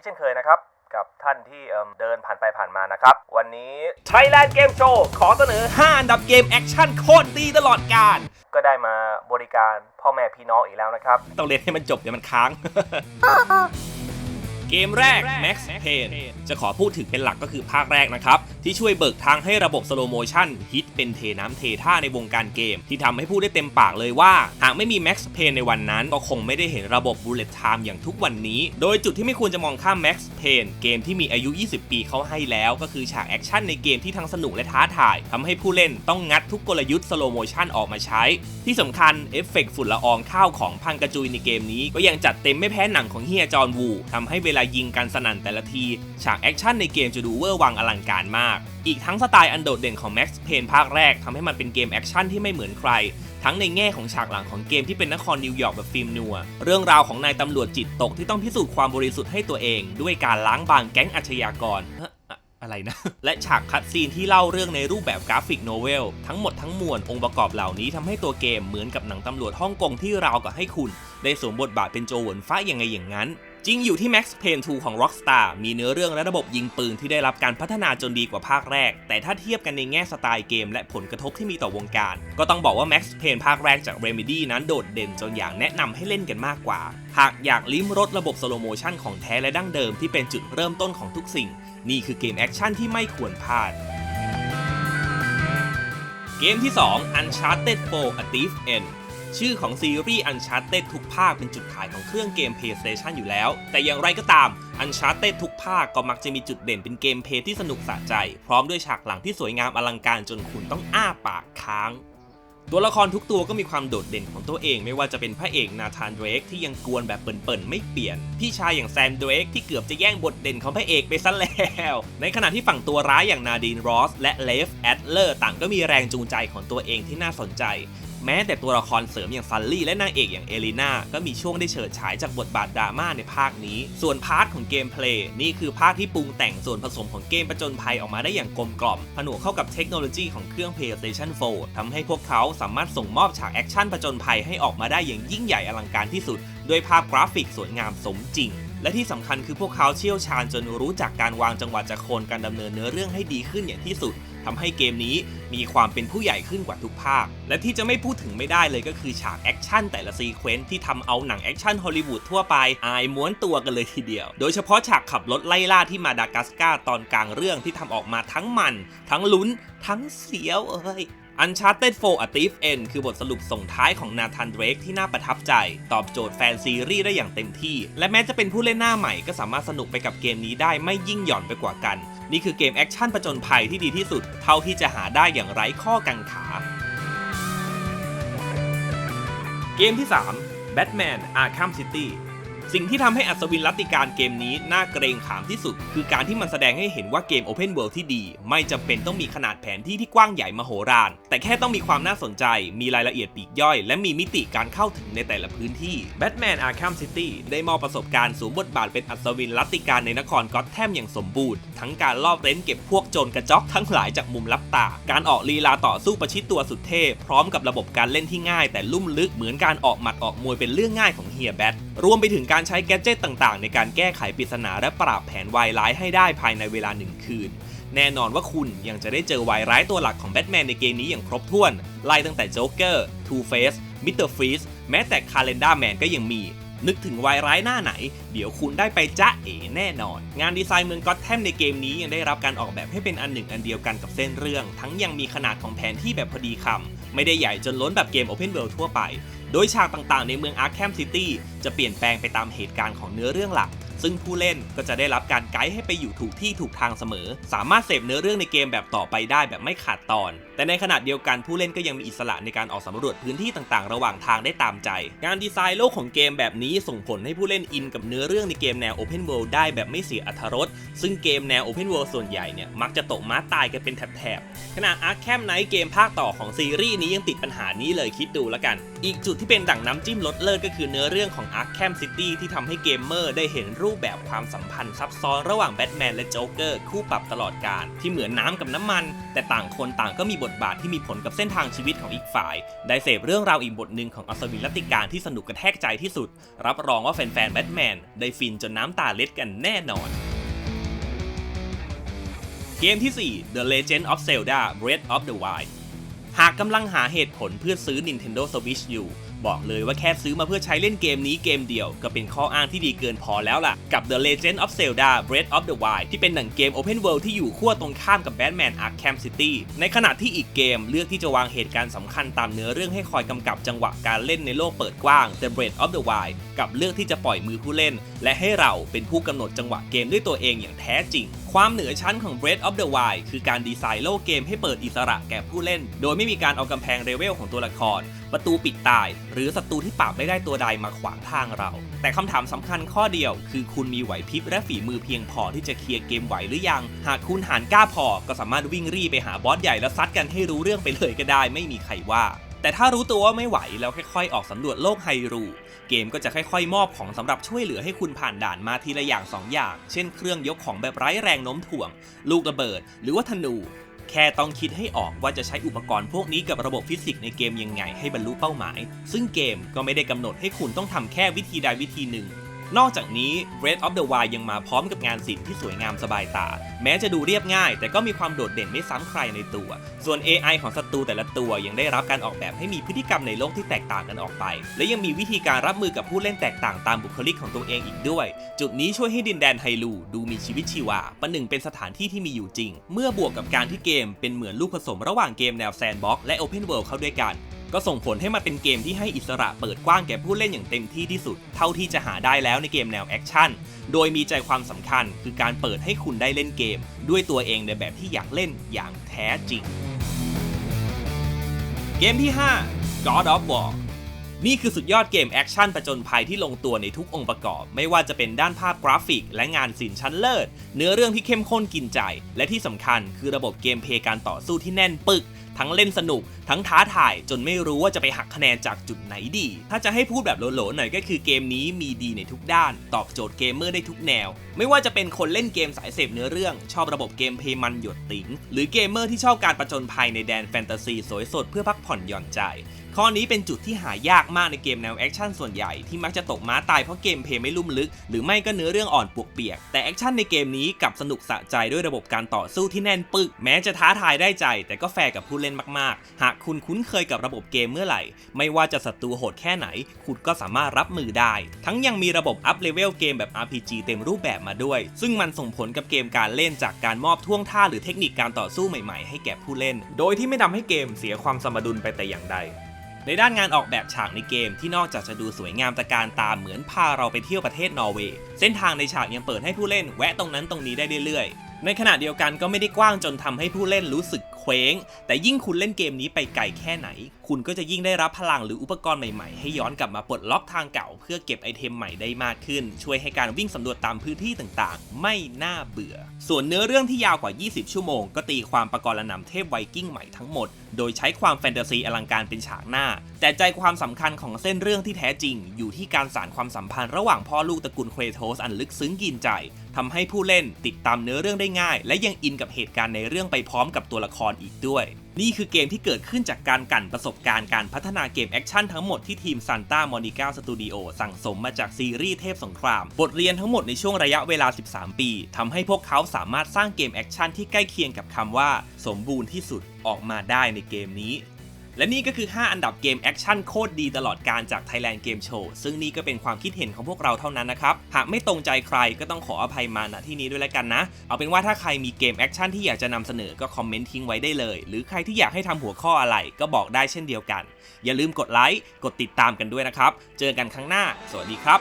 อีกเช่นเคยนะครับ กับท่านที่เอิ่มเดินผ่านไปผ่านมานะครับ วันนี้ Thailand Game Show ขอเสนอ 5 อันดับเกมแอคชั่นโคตรดีตลอดการก็ได้มาบริการพ่อแม่พี่น้องอีกแล้วนะครับ ต้องเล่นให้มันจบเดี๋ยวมันค้าง เกมแรก Max Payne จะขอพูดถึงเป็นหลักก็คือภาคแรกนะครับที่ช่วยเบิกทางให้ระบบสโลโมชันฮิตเป็นเทน้ำเทท่าในวงการเกม ที่ทำให้พูดได้เต็มปากเลยว่า หากไม่มี Max Payne ในวันนั้น ก็คงไม่ได้เห็นระบบ Bullet Time อย่างทุกวันนี้ โดยจุดที่ไม่ควรจะมองข้าม Max Payne เกมที่มีอายุ 20 ปีเขาให้แล้ว ก็คือฉากแอคชั่นในเกมที่ทั้งสนุกและท้าทายทำให้ผู้เล่นต้องงัดทุกกลยุทธ์สโลโมชันออกมาใช้ ที่สำคัญเอฟเฟกต์ฝุ่นละอองข้าวของพังกระจุยในเกมนี้ ก็ยังจัดเต็มไม่แพ้หนังของเฮียจอห์นวูทำให้เวลายิงกันสนั่นแต่ละทีฉากแอคชั่นในเกมจะดูเวอร์วังอลังการมากอีกทั้งสไตล์อันโดดเด่นของ Max Payne ภาคแรกทำให้มันเป็นเกมแอคชั่นที่ไม่เหมือนใคร ทั้งในแง่ของฉากหลังของเกมที่เป็นนครนิวยอร์กแบบฟิล์มนัว เรื่องราวของนายตำรวจจิตตกที่ต้องพิสูจน์ความบริสุทธิ์ให้ตัวเอง ด้วยการล้างบางแก๊งอาชญากรอะไรนะ และฉากคัดซีนที่เล่าเรื่องในรูปแบบกราฟิกโนเวล ทั้งหมดทั้งมวลองค์ประกอบเหล่านี้ทำให้ตัวเกมเหมือนกับหนังตำรวจฮ่องกงที่ราวกับให้คุณ ได้สวมบทบาทเป็นโจหวนฟ้าอย่างไงอย่างนั้น จริงอยู่ที่ Max Payne 2 ของ Rockstar มีเนื้อเรื่องและระบบยิงปืนที่ได้รับการพัฒนาจนดีกว่าภาคแรก แต่ถ้าเทียบกันในแง่สไตล์เกมและผลกระทบที่มีต่อวงการ ก็ต้องบอกว่า Max Payne ภาคแรกจาก Remedy นั้นโดดเด่นจนอยากแนะนำให้เล่นกันมากกว่า หากอยากลิ้มรสระบบสโลโมชันของแท้และดั้งเดิมที่เป็นจุดเริ่มต้นของทุกสิ่ง นี่คือเกมแอคชั่นที่ไม่ควรพลาดเกมที่ 2 Uncharted 4 A Thief End ชื่อของซีรีส์ Uncharted ทุกภาคเป็นจุดขายของเครื่องเกม PlayStation อยู่แล้ว แต่อย่างไรก็ตาม Uncharted ทุกภาคก็มักจะมีจุดเด่นเป็นเกมเพลย์ที่สนุกสะใจ พร้อมด้วยฉากหลังที่สวยงามอลังการจนคุณต้องอ้าปากค้างตัวละครทุกตัวก็มีความโดดเด่นของตัวเองไม่ว่าจะเป็นพระเอกนาธานเดรกที่ยังกวนแบบเปิ่นๆ ไม่เปลี่ยน พี่ชายอย่างแซมเดรกที่เกือบจะแย่งบทเด่นของพระเอกไปซะแล้ว ในขณะที่ฝั่งตัวร้ายอย่างนาดีนรอสและเลฟแอดเลอร์ต่างก็มีแรงจูงใจของตัวเองที่น่าสนใจ แม้แต่ตัวละครเสริมอย่างซันลี่และนางเอกอย่างเอลิน่าก็มีช่วงได้เฉิดฉายจากบทบาทดราม่าในภาคนี้ ส่วนพาร์ทของเกมเพลย์นี่คือภาคที่ปรุงแต่งส่วนผสมของเกมประจนภัยออกมาได้อย่างกลมกล่อมผนวกเข้ากับเทคโนโลยีของเครื่อง PlayStation 4ทำให้พวกเขาสามารถส่งมอบฉากแอคชั่นประจนภัยให้ออกมาได้อย่างยิ่งใหญ่อลังการที่สุด ด้วยภาพกราฟิกสวยงามสมจริง และที่สำคัญคือพวกเขาเชี่ยวชาญจนรู้จักการวางจังหวะจากโคนการดำเนินเนื้อเรื่องให้ดีขึ้นอย่างที่สุดทำให้เกมนี้มีความเป็นผู้ใหญ่ขึ้นกว่าทุกภาค และที่จะไม่พูดถึงไม่ได้เลยก็คือฉากแอคชั่นแต่ละซีเควนซ์ที่ทำเอาหนังแอคชั่นฮอลลีวูดทั่วไป อายม้วนตัวกันเลยทีเดียว โดยเฉพาะฉากขับรถไล่ล่าที่มาดากัสการ์ตอนกลางเรื่องที่ทำออกมาทั้งมัน ทั้งลุ้น ทั้งเสียวเอ้ย Uncharted 4 A Thief End คือบทสรุปส่งท้ายของนาธานเดรกที่น่าประทับใจ ตอบโจทย์แฟนซีรีส์ได้อย่างเต็มที่ และแม้จะเป็นผู้เล่นหน้าใหม่ก็สามารถสนุกไปกับเกมนี้ได้ไม่ยิ่งหย่อนไปกว่ากัน นี่คือเกมแอคชั่นประจนภัยที่ดีที่สุด เท่าที่จะหาได้อย่างไร้ข้อกังขา เกมที่ 3 Batman Arkham City สิ่งที่ทำให้อัศวินรัตติการเกมนี้น่าเกรงขามที่สุด คือการที่มันแสดงให้เห็นว่าเกม Open World ที่ดี ไม่จำเป็นต้องมีขนาดแผนที่ที่กว้างใหญ่มโหฬารแต่แค่ต้องมีความน่าสนใจ มีรายละเอียดปีกย่อย และมีมิติการเข้าถึงในแต่ละพื้นที่ Batman Arkham City ได้มอบประสบการณ์สวมบทบาทเป็นอัศวินรัตติการในนครก็อตแทมอย่างสมบูรณ์ทั้งการลอบเร้นเก็บพวกโจรกระจอกทั้งหลายจากมุมลับตา การออกลีลาต่อสู้ประชิดตัวสุดเทพพร้อมกับระบบการเล่นที่ง่าย แต่ลุ่มลึกเหมือนการออกหมัดออกมวยเป็นเรื่องง่ายของเฮียแบท รวมไปถึงการใช้แกดเจตต่างๆ ในการแก้ไขปริศนาและปราบแผนวายร้ายให้ได้ภายในเวลาหนึ่งคืน แน่นอนว่าคุณยังจะได้เจอวายร้ายตัวหลักของแบทแมนในเกมนี้อย่างครบถ้วน ไล่ตั้งแต่โจ๊กเกอร์ทูเฟสมิสเตอร์ฟรีสแม้แต่คาเลนดาแมนก็ยังมีนึกถึงวายร้ายหน้าไหน เดี๋ยวคุณได้ไปจ้าเอ๋แน่นอน งานดีไซน์เมืองก็อตแทมในเกมนี้ยังได้รับการออกแบบให้เป็นอันหนึ่งอันเดียวกันกับเส้นเรื่อง ทั้งยังมีขนาดของแผนที่แบบพอดีคำ ไม่ได้ใหญ่จนล้นแบบเกม Open World ทั่วไป โดยฉากต่างๆ ในเมืองอาร์คแคมซิตี้จะเปลี่ยนแปลงไปตามเหตุการณ์ของเนื้อเรื่องหลัก ซึ่งผู้เล่นก็จะได้รับการไกด์ให้ไปอยู่ถูกที่ถูกทางเสมอ สามารถเสพเนื้อเรื่องในเกมแบบต่อไปได้แบบไม่ขาดตอนแต่ในขณะเดียวกันผู้เล่นก็ยังมีอิสระในการออกสำรวจพื้นที่ต่างๆ ระหว่างทางได้ตามใจ งานดีไซน์โลกของเกมแบบนี้ส่งผลให้ผู้เล่นอินกับเนื้อเรื่องในเกมแนว Open World ได้แบบไม่เสียอรรถรสซึ่งเกมแนว Open World ส่วนใหญ่เนี่ยมักจะตกม้าตายกันเป็นแถบๆขณะ Arkham Knight เกมภาคต่อของซีรีส์นี้ยังติดปัญหานี้เลยคิดดูแล้วกัน อีกจุดที่เป็นดั่งน้ำจิ้มรสเลิศก็คือเนื้อเรื่องของ Arkham City ที่ทำให้เกมเมอร์ได้เห็นรูปรูปแบบความสัมพันธ์ซับซ้อนระหว่างแบทแมนและโจ๊กเกอร์คู่ปรับตลอดการที่เหมือนน้ำกับน้ำมัน แต่ต่างคนต่างก็มีบทบาทที่มีผลกับเส้นทางชีวิตของอีกฝ่าย ได้เสพเรื่องราวอีกบทหนึ่งของอัศวินรัตติการที่สนุกกระแทกใจที่สุด รับรองว่าแฟนๆแบทแมนได้ฟินจนน้ำตาเล็ดกันแน่นอน เกมที่ 4 The Legend of Zelda Breath of the Wild หากกำลังหาเหตุผลเพื่อซื้อ Nintendo Switch อยู่ บอกเลยว่าแค่ซื้อมาเพื่อใช้เล่นเกมนี้เกมเดียว ก็เป็นข้ออ้างที่ดีเกินพอแล้วล่ะ กับ The Legend of Zelda Breath of the Wild ที่เป็นหนังเกม Open World ที่อยู่ขั้วตรงข้ามกับ Batman Arkham City ในขณะที่อีกเกมเลือกที่จะวางเหตุการณ์สำคัญตามเนื้อเรื่องให้คอยกำกับจังหวะการเล่นในโลกเปิดกว้าง The Breath of the Wild กับเลือกที่จะปล่อยมือผู้เล่น และให้เราเป็นผู้กำหนดจังหวะเกมด้วยตัวเองอย่างแท้จริง ความเหนือชั้นของ Breath of the Wild คือการดีไซน์โลกเกมให้เปิดอิสระแก่ผู้เล่น โดยไม่มีการเอากำแพงเลเวลของตัวละคร ประตูปิดตาย หรือศัตรูที่ปราบไม่ได้ตัวใดมาขวางทางเรา แต่คำถามสำคัญข้อเดียว คือคุณมีไหวพริบและฝีมือเพียงพอที่จะเคลียร์เกมไหวหรือยัง หากคุณหารกล้าพอก็สามารถวิ่งรีไปหาบอสใหญ่แล้วซัดกันให้รู้เรื่องไปเลยก็ได้ ไม่มีใครว่า แต่ถ้ารู้ตัวว่าไม่ไหวแล้วค่อยๆ ออกสำรวจโลกไฮรูเกมก็จะค่อยๆ มอบของสำหรับช่วยเหลือให้คุณผ่านด่านมาทีละอย่าง 2 อย่าง เช่น เครื่องยกของแบบไร้แรงโน้มถ่วง ลูกระเบิด หรือว่าธนู แค่ต้องคิดให้ออกว่าจะใช้อุปกรณ์พวกนี้กับระบบฟิสิกส์ในเกมยังไงให้บรรลุเป้าหมาย ซึ่งเกมก็ไม่ได้กำหนดให้คุณต้องทำแค่วิธีใดวิธีหนึ่ง นอกจากนี้ Breath of the Wild ยังมาพร้อมกับงานศิลป์ที่สวยงามสบายตา แม้จะดูเรียบง่าย แต่ก็มีความโดดเด่นไม่ซ้ำใครในตัว ส่วน AI ของศัตรูแต่ละตัวยังได้รับการออกแบบให้มีพฤติกรรมในโลกที่แตกต่างกันออกไป และยังมีวิธีการรับมือกับผู้เล่นแตกต่างตามบุคลิกของตัวเองอีกด้วย จุดนี้ช่วยให้ดินแดนไฮลูดูมีชีวิตชีวาประหนึ่งเป็นสถานที่ที่มีอยู่จริง เมื่อบวกกับการที่เกมเป็นเหมือนลูกผสมระหว่างเกมแนวแซนด์บ็อกและ Open World เข้าด้วยกัน ก็ส่งผลให้มันเป็นเกมที่ให้อิสระเปิดกว้างแก่ผู้เล่นอย่างเต็มที่ที่สุด เท่าที่จะหาได้แล้วในเกมแนวแอคชั่น โดยมีใจความสำคัญคือการเปิดให้คุณได้เล่นเกม ด้วยตัวเองในแบบที่อยากเล่นอย่างแท้จริง เกมที่ 5 God of War นี่คือสุดยอดเกมแอคชั่นประจนภัยที่ลงตัวในทุกองค์ประกอบ ไม่ว่าจะเป็นด้านภาพกราฟิก และงานศิลป์ชั้นเลิศ เนื้อเรื่องที่เข้มข้นกินใจ และที่สำคัญคือระบบเกมเพลย์การต่อสู้ที่แน่นปึกทั้งเล่นสนุก ทั้งท้าทายจนไม่รู้ว่าจะไปหักคะแนนจากจุดไหนดี ถ้าจะให้พูดแบบโหลๆหน่อยก็คือเกมนี้มีดีในทุกด้าน ตอบโจทย์เกมเมอร์ได้ทุกแนว ไม่ว่าจะเป็นคนเล่นเกมสายเสพเนื้อเรื่อง ชอบระบบเกมเพลย์มันหยดติ๋งหรือเกมเมอร์ที่ชอบการประจนภัยในแดนแฟนตาซีสวยสดเพื่อพักผ่อนหย่อนใจข้อนี้เป็นจุดที่หายากมากในเกมแนวแอคชั่นส่วนใหญ่ที่มักจะตกม้าตายเพราะเกมเพลย์ไม่ลุ่มลึก หรือไม่ก็เนื้อเรื่องอ่อนปวกเปียก แต่แอคชั่นในเกมนี้กลับสนุกสะใจด้วยระบบการต่อสู้ที่แน่นปึก แม้จะท้าทายได้ใจ แต่ก็แฟร์กับผู้เล่นมากๆ หากคุณคุ้นเคยกับระบบเกมเมื่อไหร่ ไม่ว่าจะศัตรูโหดแค่ไหน คุณก็สามารถรับมือได้ ทั้งยังมีระบบอัพเลเวลเกมแบบ RPG เต็มรูปแบบมาด้วย ซึ่งมันส่งผลกับเกมการเล่นจากการมอบท่วงท่าหรือเทคนิคการต่อสู้ใหม่ๆ ให้แก่ผู้เล่น โดยที่ไม่ทำให้เกมเสียความสมดุลไปแต่อย่างใดในด้านงานออกแบบฉากในเกมที่นอกจากจะดูสวยงามตะการตาเหมือนพาเราไปเที่ยวประเทศนอร์เวย์ เส้นทางในฉากยังเปิดให้ผู้เล่นแวะตรงนั้นตรงนี้ได้เรื่อยๆ ในขณะเดียวกันก็ไม่ได้กว้างจนทำให้ผู้เล่นรู้สึก ว้ง แต่ยิ่งคุณเล่นเกมนี้ไปไกลแค่ไหน คุณก็จะยิ่งได้รับพลังหรืออุปกรณ์ใหม่ๆ ให้ย้อนกลับมาปลดล็อกทางเก่า เพื่อเก็บไอเทมใหม่ได้มากขึ้น ช่วยให้การวิ่งสำรวจตามพื้นที่ต่างๆ ไม่น่าเบื่อ ส่วนเนื้อเรื่องที่ยาวกว่า 20 ชั่วโมง ก็ตีความประกรณนำเทพไวกิ้งใหม่ทั้งหมด โดยใช้ความแฟนตาซีอลังการเป็นฉากหน้า แต่ใจความสำคัญของเส้นเรื่องที่แท้จริง อยู่ที่การสานความสัมพันธ์ระหว่างพ่อลูกตระกูลเควโทสอันลึกซึ้งกินใจทำให้ผู้เล่นติดตามเนื้อเรื่องได้ง่าย และยังอินกับเหตุการณ์ในเรื่องไปพร้อมกับตัวละครอีกด้วย นี่คือเกมที่เกิดขึ้นจากการกั่นประสบการณ์การพัฒนาเกมแอคชั่นทั้งหมดที่ทีม Santa Monica Studio สั่งสมมาจากซีรีส์เทพสงคราม บทเรียนทั้งหมดในช่วงระยะเวลา 13 ปีทำให้พวกเขาสามารถสร้างเกมแอคชั่นที่ใกล้เคียงกับคำว่า สมบูรณ์ที่สุดออกมาได้ในเกมนี้ และนี่ก็คือ 5 อันดับเกมแอคชั่นโคตรดีตลอดการจาก Thailand Game Show ซึ่งนี่ก็เป็นความคิดเห็นของพวกเราเท่านั้นนะครับ หากไม่ตรงใจใครก็ต้องขออภัยมาณที่นี้ด้วยแล้วกันนะ เอาเป็นว่าถ้าใครมีเกมแอคชั่นที่อยากจะนำเสนอก็คอมเมนต์ทิ้งไว้ได้เลย หรือใครที่อยากให้ทำหัวข้ออะไรก็บอกได้เช่นเดียวกัน อย่าลืมกดไลค์กดติดตามกันด้วยนะครับ เจอกันครั้งหน้า สวัสดีครับ